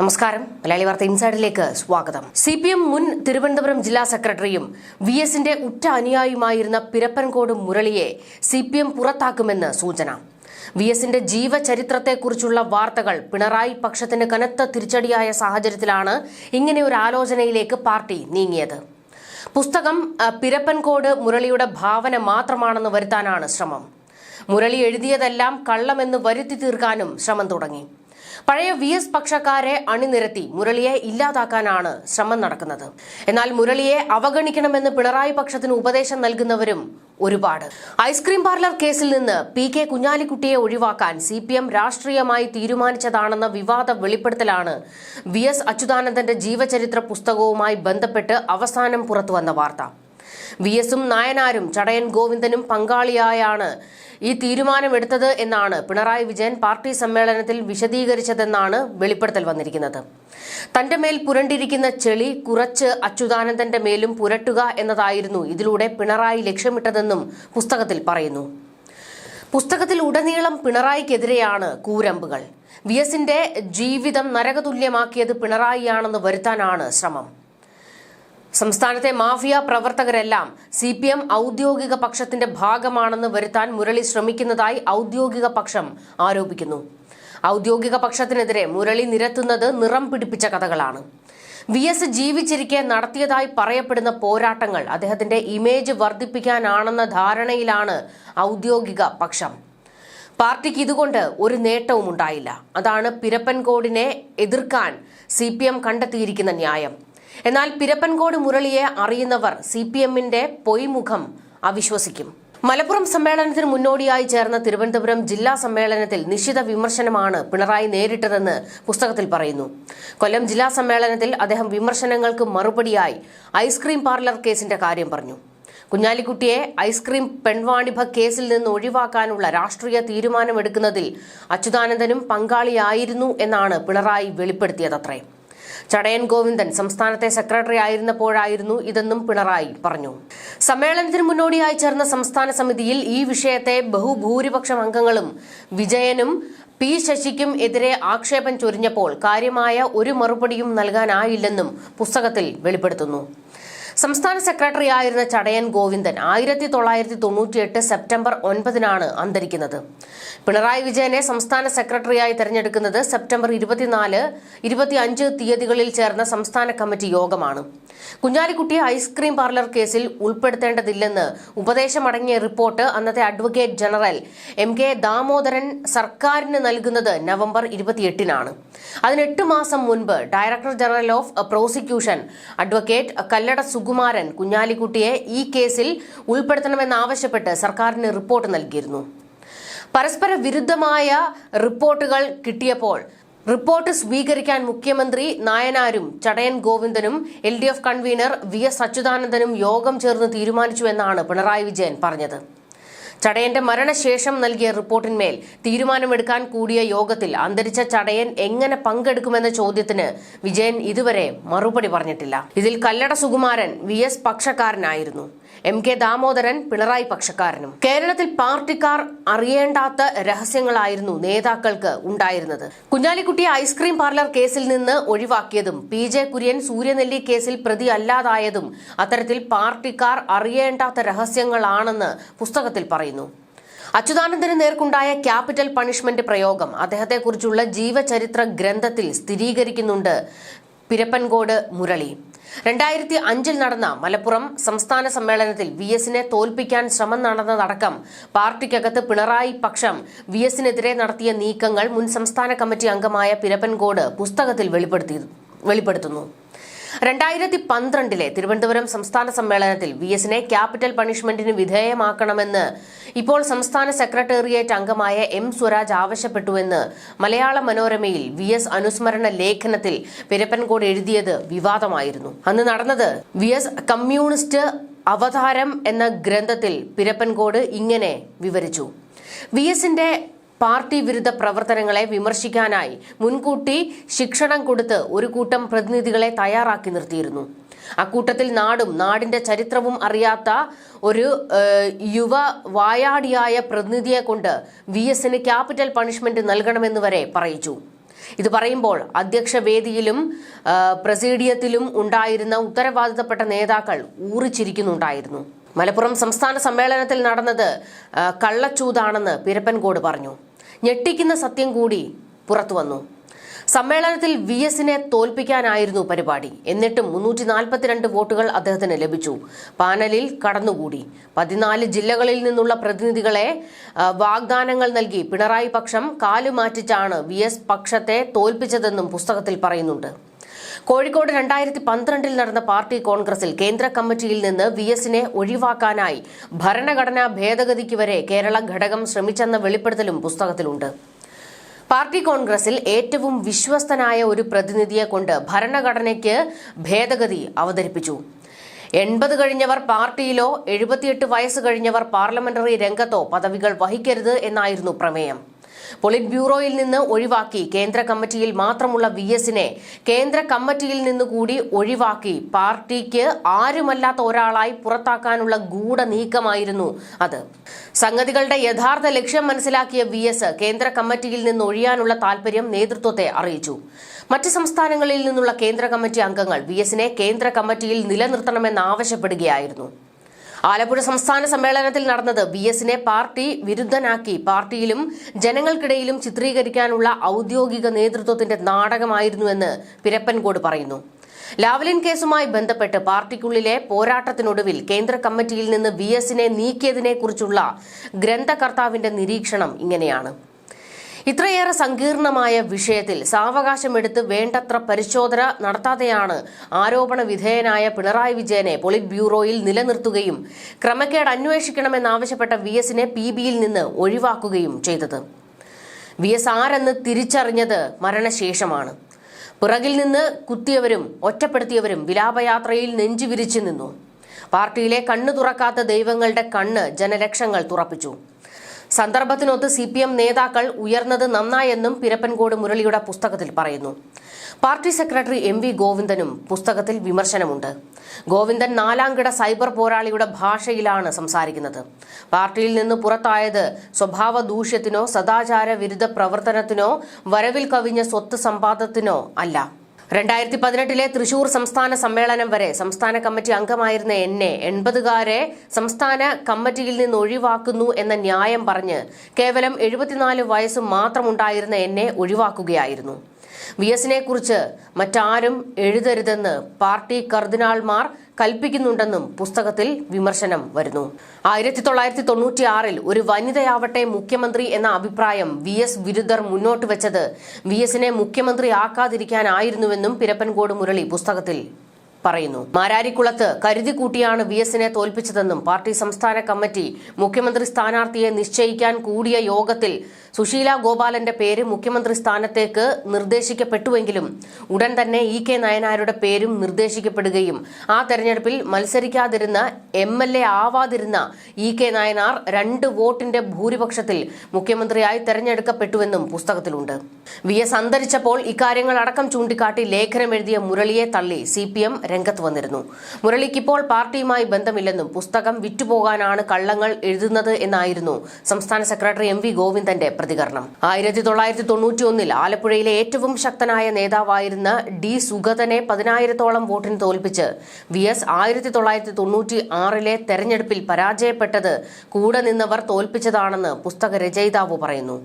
നമസ്കാരം. മലയാളി വാർത്ത ഇൻസൈഡിലേക്ക് സ്വാഗതം. സി പി എം മുൻ തിരുവനന്തപുരം ജില്ലാ സെക്രട്ടറിയും വി എസിന്റെ ഉറ്റ അനുയായിയുമായിരുന്ന പിരപ്പൻകോട് മുരളിയെ സി പി എം പുറത്താക്കുമെന്ന് സൂചന. വി എസിന്റെ ജീവചരിത്രത്തെക്കുറിച്ചുള്ള വാർത്തകൾ പിണറായി പക്ഷത്തിന് കനത്ത തിരിച്ചടിയായ സാഹചര്യത്തിലാണ് ഇങ്ങനെ ഒരു ആലോചനയിലേക്ക് പാർട്ടി നീങ്ങിയത്. പുസ്തകം പിരപ്പൻകോട് മുരളിയുടെ ഭാവന മാത്രമാണെന്ന് വരുത്താനാണ് ശ്രമം. മുരളി എഴുതിയതെല്ലാം കള്ളമെന്ന് വരുത്തി തീർക്കാനും ശ്രമം തുടങ്ങി. പഴയ വി എസ് പക്ഷക്കാരെ അണിനിരത്തി മുരളിയെ ഇല്ലാതാക്കാനാണ് ശ്രമം നടക്കുന്നത്. എന്നാൽ മുരളിയെ അവഗണിക്കണമെന്ന് പിണറായി പക്ഷത്തിന് ഉപദേശം നൽകുന്നവരും ഒരുപാട്. ഐസ്ക്രീം പാർലർ കേസിൽ നിന്ന് പി കെ കുഞ്ഞാലിക്കുട്ടിയെ ഒഴിവാക്കാൻ സി പി എം രാഷ്ട്രീയമായി തീരുമാനിച്ചതാണെന്ന വിവാദ വെളിപ്പെടുത്തലാണ് വി എസ് അച്യുതാനന്ദന്റെ ജീവചരിത്ര പുസ്തകവുമായി ബന്ധപ്പെട്ട് അവസാനം പുറത്തുവന്ന വാർത്ത. വി എസും നായനാരും ചടയൻ ഗോവിന്ദനും പങ്കാളിയായാണ് ഈ തീരുമാനമെടുത്തത് എന്നാണ് പിണറായി വിജയൻ പാർട്ടി സമ്മേളനത്തിൽ വിശദീകരിച്ചതെന്നാണ് വെളിപ്പെടുത്തൽ വന്നിരിക്കുന്നത്. തന്റെ മേൽ പുരണ്ടിരിക്കുന്ന ചെളി കുറച്ച് അച്യുതാനന്ദന്റെ മേലും പുരട്ടുക എന്നതായിരുന്നു ഇതിലൂടെ പിണറായി ലക്ഷ്യമിട്ടതെന്നും പുസ്തകത്തിൽ പറയുന്നു. പുസ്തകത്തിൽ ഉടനീളം പിണറായിക്കെതിരെയാണ് കൂരമ്പുകൾ. വി എസിന്റെ ജീവിതം നരകതുല്യമാക്കിയത് പിണറായിയാണെന്ന് വരുത്താനാണ് ശ്രമം. സംസ്ഥാനത്തെ മാഫിയ പ്രവർത്തകരെല്ലാം സി പി എം ഔദ്യോഗിക പക്ഷത്തിന്റെ ഭാഗമാണെന്ന് വരുത്താൻ മുരളി ശ്രമിക്കുന്നതായി ഔദ്യോഗിക പക്ഷം ആരോപിക്കുന്നു. ഔദ്യോഗിക പക്ഷത്തിനെതിരെ മുരളി നിരത്തുന്നത് നിറം പിടിപ്പിച്ച കഥകളാണ്. വി എസ് ജീവിച്ചിരിക്കെ നടത്തിയതായി പറയപ്പെടുന്ന പോരാട്ടങ്ങൾ അദ്ദേഹത്തിന്റെ ഇമേജ് വർദ്ധിപ്പിക്കാനാണെന്ന ധാരണയിലാണ് ഔദ്യോഗിക പക്ഷം. പാർട്ടിക്ക് ഇതുകൊണ്ട് ഒരു നേട്ടവും ഉണ്ടായില്ല അതാണ് പിരപ്പൻകോടിനെ എതിർക്കാൻ സി കണ്ടെത്തിയിരിക്കുന്ന ന്യായം. എന്നാൽ പിരപ്പൻകോട് മുരളിയെ അറിയുന്നവർ സി പി എമ്മിന്റെ പൊയ്മുഖം അവിശ്വസിക്കും. മലപ്പുറം സമ്മേളനത്തിന് മുന്നോടിയായി ചേർന്ന തിരുവനന്തപുരം ജില്ലാ സമ്മേളനത്തിൽ നിശ്ചിത വിമർശനമാണ് പിണറായി നേരിട്ടതെന്ന് പുസ്തകത്തിൽ പറയുന്നു. കൊല്ലം ജില്ലാ സമ്മേളനത്തിൽ അദ്ദേഹം വിമർശനങ്ങൾക്ക് മറുപടിയായി ഐസ്ക്രീം പാർലർ കേസിന്റെ കാര്യം പറഞ്ഞു. കുഞ്ഞാലിക്കുട്ടിയെ ഐസ്ക്രീം പെൺവാണിഭ കേസിൽ നിന്ന് ഒഴിവാക്കാനുള്ള രാഷ്ട്രീയ തീരുമാനമെടുക്കുന്നതിൽ അച്യുതാനന്ദനും പങ്കാളിയായിരുന്നു എന്നാണ് പിണറായി വെളിപ്പെടുത്തിയതത്രേ. ചടയൻ ഗോവിന്ദൻ സംസ്ഥാനത്തെ സെക്രട്ടറി ആയിരുന്നപ്പോഴായിരുന്നു ഇതെന്നും പിണറായി പറഞ്ഞു. സമ്മേളനത്തിന് മുന്നോടിയായി ചേർന്ന സംസ്ഥാന സമിതിയിൽ ഈ വിഷയത്തെ ബഹുഭൂരിപക്ഷം അംഗങ്ങളും വിജയനും പി ശശിക്കും എതിരെ ആക്ഷേപം ചൊരിഞ്ഞപ്പോൾ കാര്യമായ ഒരു മറുപടിയും നൽകാനായില്ലെന്നും പുസ്തകത്തിൽ വെളിപ്പെടുത്തുന്നു. സംസ്ഥാന സെക്രട്ടറി ആയിരുന്ന ചടയൻ ഗോവിന്ദൻ ആയിരത്തി തൊള്ളായിരത്തി തൊണ്ണൂറ്റിയെട്ട് സെപ്റ്റംബർ ഒൻപതിനാണ് അന്തരിക്കുന്നത്. പിണറായി വിജയനെ സംസ്ഥാന സെക്രട്ടറിയായി തെരഞ്ഞെടുക്കുന്നത് സെപ്റ്റംബർ ഇരുപത്തിനാല് ഇരുപത്തിയഞ്ച് തീയതികളിൽ ചേർന്ന സംസ്ഥാന കമ്മിറ്റി യോഗമാണ്. കുഞ്ഞാലിക്കുട്ടി ഐസ്ക്രീം പാർലർ കേസിൽ ഉൾപ്പെടുത്തേണ്ടതില്ലെന്ന് ഉപദേശമടങ്ങിയ റിപ്പോർട്ട് അന്നത്തെ advocate general M K Damodaran സർക്കാരിന് നൽകുന്നത് നവംബർ ഇരുപത്തിയെട്ടിനാണ്. അതിന് എട്ട് മാസം മുൻപ് director general of prosecution advocate Kallada Sukumaran കുഞ്ഞാലിക്കുട്ടിയെ ഈ കേസിൽ ഉൾപ്പെടുത്തണമെന്നാവശ്യപ്പെട്ട് സർക്കാരിന് റിപ്പോർട്ട് നൽകിയിരുന്നു. പരസ്പര വിരുദ്ധമായ റിപ്പോർട്ടുകൾ കിട്ടിയപ്പോൾ റിപ്പോർട്ട് സ്വീകരിക്കാൻ മുഖ്യമന്ത്രി നായനാരും Chadayan ഗോവിന്ദനും L D F convener V S അച്യുതാനന്ദനും യോഗം ചേർന്ന് തീരുമാനിച്ചുവെന്നാണ് പിണറായി വിജയൻ പറഞ്ഞത്. ചടയന്റെ മരണശേഷം നൽകിയ റിപ്പോർട്ടിന്മേൽ തീരുമാനമെടുക്കാൻ കൂടിയ യോഗത്തിൽ അന്തരിച്ച ചടയൻ എങ്ങനെ പങ്കെടുക്കുമെന്ന ചോദ്യത്തിന് വിജയൻ ഇതുവരെ മറുപടി പറഞ്ഞിട്ടില്ല. ഇതിൽ കല്ലട സുകുമാരൻ വി എസ് പക്ഷക്കാരനായിരുന്നു. എം കെ ദാമോദരൻ പിണറായി പക്ഷക്കാരനും. കേരളത്തിൽ പാർട്ടിക്കാർ അറിയേണ്ടാത്ത രഹസ്യങ്ങളായിരുന്നു നേതാക്കൾക്ക് ഉണ്ടായിരുന്നത്. കുഞ്ഞാലിക്കുട്ടി ഐസ്ക്രീം പാർലർ കേസിൽ നിന്ന് ഒഴിവാക്കിയതും പി ജെ കുര്യൻ സൂര്യനെല്ലി കേസിൽ പ്രതി അല്ലാതായതും അത്തരത്തിൽ പാർട്ടിക്കാർ അറിയേണ്ടാത്ത രഹസ്യങ്ങളാണെന്ന് പുസ്തകത്തിൽ പറയുന്നു. അച്യുതാനന്ദന് നേർക്കുണ്ടായ ക്യാപിറ്റൽ പണിഷ്മെന്റ് പ്രയോഗം അദ്ദേഹത്തെക്കുറിച്ചുള്ള ജീവചരിത്ര ഗ്രന്ഥത്തിൽ സ്ഥിരീകരിക്കുന്നുണ്ട്. പിരപ്പൻകോട് മുരളി. രണ്ടായിരത്തി അഞ്ചിൽ നടന്ന മലപ്പുറം സംസ്ഥാന സമ്മേളനത്തിൽ വി എസിനെ തോൽപ്പിക്കാൻ ശ്രമം നടന്നതടക്കം പാർട്ടിക്കകത്ത് പിണറായി പക്ഷം വി എസിനെതിരെ നടത്തിയ നീക്കങ്ങൾ മുൻ സംസ്ഥാന കമ്മിറ്റി അംഗമായ പിരപ്പൻകോട് പുസ്തകത്തിൽ വെളിപ്പെടുത്തി വെളിപ്പെടുത്തുന്നു. രണ്ടായിരത്തി പന്ത്രണ്ടിലെ തിരുവനന്തപുരം സംസ്ഥാന സമ്മേളനത്തിൽ വി എസിനെ ക്യാപിറ്റൽ പണിഷ്മെന്റിന് വിധേയമാക്കണമെന്ന് ഇപ്പോൾ സംസ്ഥാന സെക്രട്ടേറിയറ്റ് അംഗമായ എം സ്വരാജ് ആവശ്യപ്പെട്ടുവെന്ന് മലയാള മനോരമയിൽ വി എസ് അനുസ്മരണ ലേഖനത്തിൽ പിരപ്പൻകോട് എഴുതിയത് വിവാദമായിരുന്നു. അന്ന് നടന്നത് വി എസ് കമ്മ്യൂണിസ്റ്റ് അവതാരം എന്ന ഗ്രന്ഥത്തിൽ പിരപ്പൻകോട് ഇങ്ങനെ വിവരിച്ചു. വി എസിന്റെ പാർട്ടി വിരുദ്ധ പ്രവർത്തനങ്ങളെ വിമർശിക്കാനായി മുൻകൂട്ടി ശിക്ഷണം കൊടുത്ത് ഒരു കൂട്ടം പ്രതിനിധികളെ തയ്യാറാക്കി നിർത്തിയിരുന്നു. അക്കൂട്ടത്തിൽ നാടും നാടിന്റെ ചരിത്രവും അറിയാത്ത ഒരു യുവ വായാടിയായ പ്രതിനിധിയെ കൊണ്ട് വി എസിന് ക്യാപിറ്റൽ പണിഷ്മെന്റ് നൽകണമെന്ന് വരെ പറയിച്ചു. ഇത് പറയുമ്പോൾ അധ്യക്ഷ വേദിയിലും പ്രസീഡിയത്തിലും ഉണ്ടായിരുന്ന ഉത്തരവാദിത്തപ്പെട്ട നേതാക്കൾ ഊറിച്ചിരിക്കുന്നുണ്ടായിരുന്നു. മലപ്പുറം സംസ്ഥാന സമ്മേളനത്തിൽ നടന്നത് കള്ളച്ചൂതാണെന്ന് പിരപ്പൻകോട് പറഞ്ഞു. ഞെട്ടിക്കുന്ന സത്യം കൂടി പുറത്തു വന്നു. സമ്മേളനത്തിൽ വി എസിനെ തോൽപ്പിക്കാനായിരുന്നു പരിപാടി. എന്നിട്ടും മുന്നൂറ്റി നാൽപ്പത്തിരണ്ട് വോട്ടുകൾ അദ്ദേഹത്തിന് ലഭിച്ചു. പാനലിൽ കടന്നുകൂടി. പതിനാല് ജില്ലകളിൽ നിന്നുള്ള പ്രതിനിധികളെ വാഗ്ദാനങ്ങൾ നൽകി പിണറായി പക്ഷം കാലുമാറ്റിച്ചാണ് വി എസ് പക്ഷത്തെ തോൽപ്പിച്ചതെന്നും പുസ്തകത്തിൽ പറയുന്നുണ്ട്. കോഴിക്കോട് രണ്ടായിരത്തി പന്ത്രണ്ടിൽ നടന്ന പാർട്ടി കോൺഗ്രസിൽ കേന്ദ്ര കമ്മിറ്റിയിൽ നിന്ന് വി എസിനെ ഒഴിവാക്കാനായി ഭരണഘടനാ ഭേദഗതിക്ക് വരെ കേരള ഘടകം ശ്രമിച്ചെന്ന വെളിപ്പെടുത്തലും പുസ്തകത്തിലുണ്ട്. പാർട്ടി കോൺഗ്രസിൽ ഏറ്റവും വിശ്വസ്തനായ ഒരു പ്രതിനിധിയെ കൊണ്ട് ഭരണഘടനയ്ക്ക് ഭേദഗതി അവതരിപ്പിച്ചു. എൺപത് കഴിഞ്ഞവർ പാർട്ടിയിലോ എഴുപത്തിയെട്ട് വയസ്സ് കഴിഞ്ഞവർ പാർലമെന്ററി രംഗത്തോ പദവികൾ വഹിക്കരുത് എന്നായിരുന്നു പ്രമേയം. പൊളിറ്റ് ബ്യൂറോയിൽ നിന്ന് ഒഴിവാക്കി കേന്ദ്ര കമ്മിറ്റിയിൽ മാത്രമുള്ള വി എസിനെ കേന്ദ്ര കമ്മിറ്റിയിൽ നിന്നുകൂടി ഒഴിവാക്കി പാർട്ടിക്ക് ആരുമല്ലാത്ത ഒരാളായി പുറത്താക്കാനുള്ള ഗൂഢ നീക്കമായിരുന്നു അത്. സംഗതികളുടെ യഥാർത്ഥ ലക്ഷ്യം മനസ്സിലാക്കിയ വി എസ് കേന്ദ്ര കമ്മിറ്റിയിൽ നിന്ന് ഒഴിയാനുള്ള താൽപര്യം നേതൃത്വത്തെ അറിയിച്ചു. മറ്റ് സംസ്ഥാനങ്ങളിൽ നിന്നുള്ള കേന്ദ്ര കമ്മിറ്റി അംഗങ്ങൾ വി എസിനെ കേന്ദ്ര കമ്മിറ്റിയിൽ നിലനിർത്തണമെന്നാവശ്യപ്പെടുകയായിരുന്നു ആലപ്പുഴ സംസ്ഥാന സമ്മേളനത്തിൽ നടന്നത് വി എസിനെ പാർട്ടി വിരുദ്ധനാക്കി. പാർട്ടിയിലും ജനങ്ങൾക്കിടയിലും ചിത്രീകരിക്കാനുള്ള ഔദ്യോഗിക നേതൃത്വത്തിന്റെ നാടകമായിരുന്നുവെന്ന് പിരപ്പൻകോട് പറയുന്നു. ലാവ്ലിൻ കേസുമായി ബന്ധപ്പെട്ട് പാർട്ടിക്കുള്ളിലെ പോരാട്ടത്തിനൊടുവിൽ കേന്ദ്ര കമ്മിറ്റിയിൽ നിന്ന് വി എസിനെ നീക്കിയതിനെക്കുറിച്ചുള്ള ഗ്രന്ഥകർത്താവിന്റെ നിരീക്ഷണം ഇങ്ങനെയാണ്. ഇത്രയേറെ സങ്കീർണമായ വിഷയത്തിൽ സാവകാശമെടുത്ത് വേണ്ടത്ര പരിശോധന നടത്താതെയാണ് ആരോപണ വിധേയനായ പിണറായി വിജയനെ പൊളിറ്റ് ബ്യൂറോയിൽ നിലനിർത്തുകയും ക്രമക്കേട് അന്വേഷിക്കണമെന്നാവശ്യപ്പെട്ട വി എസിനെ പി ബിയിൽ നിന്ന് ഒഴിവാക്കുകയും ചെയ്തത്. വി എസ് ആരെന്ന് തിരിച്ചറിഞ്ഞത് മരണശേഷമാണ്. പിറകിൽ നിന്ന് കുത്തിയവരും ഒറ്റപ്പെടുത്തിയവരും വിലാപയാത്രയിൽ നെഞ്ചു വിരിച്ചു നിന്നു. പാർട്ടിയിലെ കണ്ണു തുറക്കാത്ത ദൈവങ്ങളുടെ കണ്ണ് ജനലക്ഷങ്ങൾ തുറപ്പിച്ചു. സന്ദർഭത്തിനൊത്ത് സി പി എം നേതാക്കൾ ഉയർന്നത് നന്നായെന്നും പിരപ്പൻകോട് മുരളിയുടെ പുസ്തകത്തിൽ പറയുന്നു. പാർട്ടി സെക്രട്ടറി എം വി ഗോവിന്ദനും പുസ്തകത്തിൽ വിമർശനമുണ്ട്. ഗോവിന്ദൻ നാലാംകിട സൈബർ പോരാളിയുടെ ഭാഷയിലാണ് സംസാരിക്കുന്നത്. പാർട്ടിയിൽ നിന്ന് പുറത്തായത് സ്വഭാവ ദൂഷ്യത്തിനോ സദാചാര വിരുദ്ധ പ്രവർത്തനത്തിനോ വരവിൽ കവിഞ്ഞ സ്വത്ത് സമ്പാദത്തിനോ അല്ല. രണ്ടായിരത്തി പതിനെട്ടിലെ തൃശൂർ സംസ്ഥാന സമ്മേളനം വരെ സംസ്ഥാന കമ്മിറ്റി അംഗമായിരുന്ന എന്നെ എൺപതുകാരെ സംസ്ഥാന കമ്മിറ്റിയിൽ നിന്ന് ഒഴിവാക്കുന്നു എന്ന ന്യായം പറഞ്ഞ് കേവലം എഴുപത്തിനാല് വയസ്സ് മാത്രമുണ്ടായിരുന്ന എന്നെ ഒഴിവാക്കുകയായിരുന്നു. വി എസിനെ കുറിച്ച് മറ്റാരും എഴുതരുതെന്ന് പാർട്ടി കർദിനാൾമാർ കൽപ്പിക്കുന്നുണ്ടെന്നും പുസ്തകത്തിൽ വിമർശനം വരുന്നു. ആയിരത്തി തൊള്ളായിരത്തി തൊണ്ണൂറ്റി ആറിൽ ഒരു വനിതയാവട്ടെ മുഖ്യമന്ത്രി എന്ന അഭിപ്രായം വി എസ് വിരുദ്ധർ മുന്നോട്ട് വെച്ചത് വി എസിനെ മുഖ്യമന്ത്രിയാക്കാതിരിക്കാനായിരുന്നുവെന്നും പിരപ്പൻകോട് മുരളി പുസ്തകത്തിൽ പറയുന്നു. മാരാരിക്കുളത്ത് കരുതി കൂട്ടിയാണ് വി എസിനെ തോൽപ്പിച്ചതെന്നും പാർട്ടി സംസ്ഥാന കമ്മിറ്റി മുഖ്യമന്ത്രി സ്ഥാനാർത്ഥിയെ നിശ്ചയിക്കാൻ കൂടിയ യോഗത്തിൽ സുശീല ഗോപാലന്റെ പേര് മുഖ്യമന്ത്രി സ്ഥാനത്തേക്ക് നിർദ്ദേശിക്കപ്പെട്ടുവെങ്കിലും ഉടൻ തന്നെ ഇ കെ നയനാരുടെ പേരും നിർദ്ദേശിക്കപ്പെടുകയും ആ തെരഞ്ഞെടുപ്പിൽ മത്സരിക്കാതിരുന്ന എം എൽ എ ആവാതിരുന്ന ഇ കെ നയനാർ രണ്ട് വോട്ടിന്റെ ഭൂരിപക്ഷത്തിൽ മുഖ്യമന്ത്രിയായി തെരഞ്ഞെടുക്കപ്പെട്ടുവെന്നും പുസ്തകത്തിലുണ്ട്. വി എസ് അന്തരിച്ചപ്പോൾ ഇക്കാര്യങ്ങൾ അടക്കം ചൂണ്ടിക്കാട്ടി ലേഖനം എഴുതിയ മുരളിയെ തള്ളി. സി പി എം രംഗത്ത് വന്നിരുന്നു. മുരളിക്കിപ്പോൾ പാർട്ടിയുമായി ബന്ധമില്ലെന്നും പുസ്തകം വിറ്റുപോകാനാണ് കള്ളങ്ങൾ എഴുതുന്നത് എന്നായിരുന്നു സംസ്ഥാന സെക്രട്ടറി എം വി ഗോവിന്ദന്റെ പ്രതികരണം. ആയിരത്തി തൊള്ളായിരത്തി തൊണ്ണൂറ്റി ഒന്നിൽ ആലപ്പുഴയിലെ ഏറ്റവും ശക്തനായ നേതാവായിരുന്ന ഡി സുഗതനെ പതിനായിരത്തോളം വോട്ടിന് തോൽപ്പിച്ച് വി എസ് ആയിരത്തി തൊള്ളായിരത്തി തൊണ്ണൂറ്റി ആറിലെ തെരഞ്ഞെടുപ്പിൽ പരാജയപ്പെട്ടത് കൂടെ നിന്നവർ തോൽപ്പിച്ചതാണെന്ന് പുസ്തക രചയിതാവ് പറയുന്നു.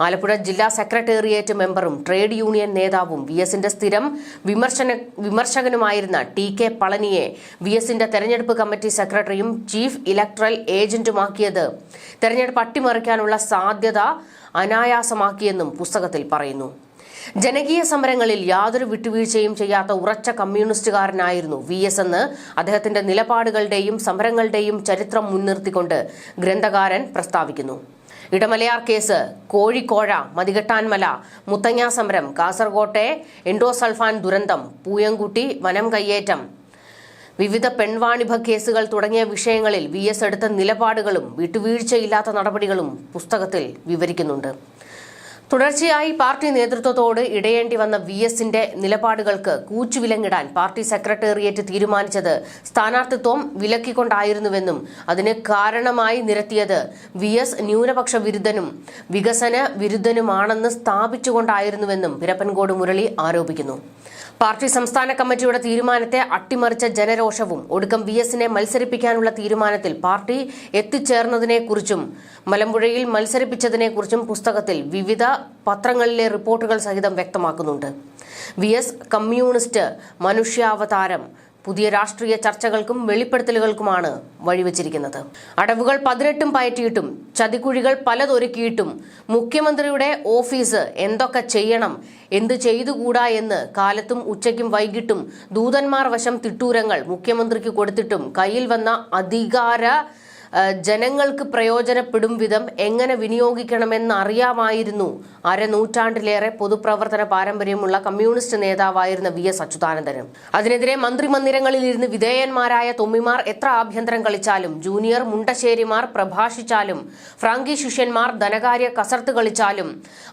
ആലപ്പുഴ ജില്ലാ സെക്രട്ടേറിയറ്റ് മെമ്പറും ട്രേഡ് യൂണിയൻ നേതാവും വി എസിന്റെ സ്ഥിരം വിമർശന വിമർശകനുമായിരുന്ന ടി കെ പളനിയെ വി എസിന്റെ തെരഞ്ഞെടുപ്പ് കമ്മിറ്റി സെക്രട്ടറിയും ചീഫ് ഇലക്ട്രൽ ഏജന്റുമാക്കിയത്. തെരഞ്ഞെടുപ്പ് അട്ടിമറിക്കാനുള്ള സാധ്യത അനായാസമാക്കിയെന്നും പുസ്തകത്തിൽ പറയുന്നു. ജനകീയ സമരങ്ങളിൽ യാതൊരു വിട്ടുവീഴ്ചയും ചെയ്യാത്ത ഉറച്ച കമ്മ്യൂണിസ്റ്റുകാരനായിരുന്നു വി എസ് എന്ന്. അദ്ദേഹത്തിന്റെ നിലപാടുകളുടെയും സമരങ്ങളുടെയും ചരിത്രം മുൻനിർത്തിക്കൊണ്ട് ഗ്രന്ഥകാരൻ പ്രസ്താവിക്കുന്നു. ഇടമലയാർ കേസ് കോഴിക്കോഴ മതികെട്ടാൻമല മുത്തങ്ങ സമരം കാസർകോട്ടെ എൻഡോസൾഫാൻ ദുരന്തം പൂയംകുട്ടി വനം കയ്യേറ്റം വിവിധ പെൺവാണിഭ കേസുകൾ തുടങ്ങിയ വിഷയങ്ങളിൽ വി എസ് എടുത്ത നിലപാടുകളും വിട്ടുവീഴ്ചയില്ലാത്ത നടപടികളും പുസ്തകത്തിൽ വിവരിക്കുന്നുണ്ട്. തുടർച്ചയായി പാർട്ടി നേതൃത്വത്തോട് ഇടയേണ്ടി വന്ന വി എസിന്റെ നിലപാടുകൾക്ക് കൂച്ചുവിലങ്ങിടാൻ പാർട്ടി സെക്രട്ടേറിയറ്റ് തീരുമാനിച്ചത് സ്ഥാനാർത്ഥിത്വം വിലക്കിക്കൊണ്ടായിരുന്നുവെന്നും അതിന് കാരണമായി നിരത്തിയത് വി എസ് ന്യൂനപക്ഷ വിരുദ്ധനും വികസന വിരുദ്ധനുമാണെന്ന് സ്ഥാപിച്ചുകൊണ്ടായിരുന്നുവെന്നും പിരപ്പൻകോട് മുരളി ആരോപിക്കുന്നു. പാർട്ടി സംസ്ഥാന കമ്മിറ്റിയുടെ തീരുമാനത്തെ അട്ടിമറിച്ച ജനരോഷവും ഒടുക്കം വി എസിനെ മത്സരിപ്പിക്കാനുള്ള തീരുമാനത്തിൽ പാർട്ടി എത്തിച്ചേർന്നതിനെക്കുറിച്ചും മലമ്പുഴയിൽ മത്സരിപ്പിച്ചതിനെക്കുറിച്ചും പുസ്തകത്തിൽ വിവിധ പത്രങ്ങളിലെ റിപ്പോർട്ടുകൾ സഹിതം വ്യക്തമാക്കുന്നുണ്ട്. വി എസ് കമ്മ്യൂണിസ്റ്റ് മനുഷ്യാവതാരം പുതിയ രാഷ്ട്രീയ ചർച്ചകൾക്കും വെളിപ്പെടുത്തലുകൾക്കുമാണ് വഴിവെച്ചിരിക്കുന്നത്. അടവുകൾ പതിനെട്ടും പയറ്റിയിട്ടും ചതിക്കുഴികൾ പലതൊരുക്കിയിട്ടും മുഖ്യമന്ത്രിയുടെ ഓഫീസ് എന്തൊക്കെ ചെയ്യണം എന്ത് ചെയ്തുകൂടാ എന്ന് കാലത്തും ഉച്ചയ്ക്കും വൈകിട്ടും ദൂതന്മാർ വശം തിട്ടൂരങ്ങൾ മുഖ്യമന്ത്രിക്ക് കൊടുത്തിട്ടും കയ്യിൽ വന്ന അധികാര ജനങ്ങൾക്ക് പ്രയോജനപ്പെടും വിധം എങ്ങനെ വിനിയോഗിക്കണമെന്ന് അറിയാമായിരുന്നു. അരനൂറ്റാണ്ടിലേറെ പൊതുപ്രവർത്തന പാരമ്പര്യമുള്ള കമ്മ്യൂണിസ്റ്റ് നേതാവായിരുന്ന വി എസ് അച്യുതാനന്ദനും. അതിനെതിരെ മന്ത്രിമന്ദിരങ്ങളിൽ ഇരുന്ന് വിധേയന്മാരായ തൊമ്മിമാർ എത്ര ആഭ്യന്തരം കളിച്ചാലും ജൂനിയർ മുണ്ടശ്ശേരിമാർ പ്രഭാഷിച്ചാലും ഫ്രാങ്കി ശിഷ്യന്മാർ ധനകാര്യ കസർത്ത് കളിച്ചാലും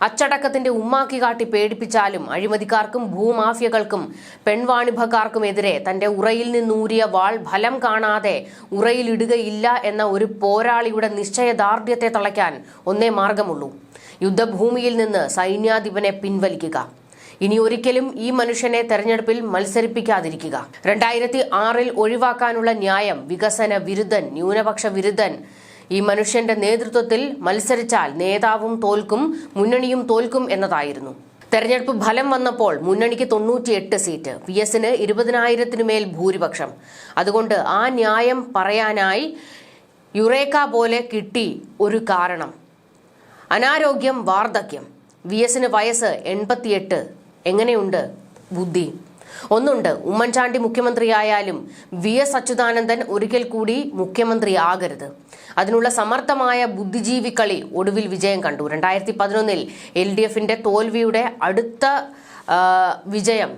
അച്ചടക്കത്തിന്റെ ഉമ്മാക്കി കാട്ടി പേടിപ്പിച്ചാലും അഴിമതിക്കാർക്കും ഭൂമാഫിയകൾക്കും പെൺവാണിഭക്കാർക്കുമെതിരെ തന്റെ ഉറയിൽ നിന്നൂരിയ വാൾ ഫലം കാണാതെ ഉറയിലിടുകയില്ല എന്ന ഒരു പോരാളിയുടെ നിശ്ചയദാർഢ്യത്തെ തളയ്ക്കാൻ ഒന്നേ മാർഗമുള്ളൂ. യുദ്ധഭൂമിയിൽ നിന്ന് സൈന്യാധിപനെ പിൻവലിക്കുക. ഇനി ഒരിക്കലും ഈ മനുഷ്യനെ തെരഞ്ഞെടുപ്പിൽ മത്സരിപ്പിക്കാതിരിക്കുക. രണ്ടായിരത്തി ആറിൽ ഒഴിവാക്കാനുള്ള ന്യായം വികസന വിരുദ്ധൻ ന്യൂനപക്ഷ വിരുദ്ധൻ ഈ മനുഷ്യന്റെ നേതൃത്വത്തിൽ മത്സരിച്ചാൽ നേതാവും തോൽക്കും മുന്നണിയും തോൽക്കും എന്നതായിരുന്നു. തെരഞ്ഞെടുപ്പ് ഫലം വന്നപ്പോൾ മുന്നണിക്ക് തൊണ്ണൂറ്റിയെട്ട് സീറ്റ് പി എസിന് ഇരുപതിനായിരത്തിനു മേൽ ഭൂരിപക്ഷം. അതുകൊണ്ട് ആ ന്യായം പറയാനായി യുറേക്ക പോലെ കിട്ടി ഒരു കാരണം. അനാരോഗ്യം വാർദ്ധക്യം. വി എസിന് വയസ്സ് എൺപത്തിയെട്ട്. എങ്ങനെയുണ്ട്? ബുദ്ധി. ഒന്നുണ്ട്. ഉമ്മൻചാണ്ടി മുഖ്യമന്ത്രിയായാലും വി എസ് അച്യുതാനന്ദൻ ഒരിക്കൽ കൂടി മുഖ്യമന്ത്രി മുഖ്യമന്ത്രിയാകരുത്. അതിനുള്ള സമർത്ഥമായ ബുദ്ധിജീവി കളി ഒടുവിൽ വിജയം കണ്ടു. രണ്ടായിരത്തി പതിനൊന്നിൽ എൽ ഡി എഫിന്റെ തോൽവിയുടെ അടുത്ത വിജയം.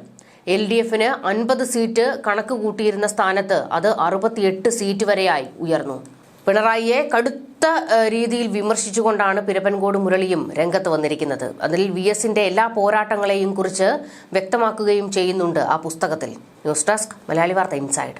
എൽ ഡി എഫിന് അൻപത് സീറ്റ് കണക്ക് കൂട്ടിയിരുന്ന സ്ഥാനത്ത് അത് അറുപത്തിയെട്ട് സീറ്റ് വരെയായി ഉയർന്നു. പിണറായിയെ കടുത്ത രീതിയിൽ വിമർശിച്ചുകൊണ്ടാണ് പിരപ്പൻകോട് മുരളിയും രംഗത്ത് വന്നിരിക്കുന്നത്. അതിൽ വി എസിന്റെ എല്ലാ പോരാട്ടങ്ങളെയും കുറിച്ച് വ്യക്തമാക്കുകയും ചെയ്യുന്നുണ്ട് ആ പുസ്തകത്തിൽ. ന്യൂസ് ഡെസ്ക് മലയാളി വാർത്ത ഇൻസൈഡ്.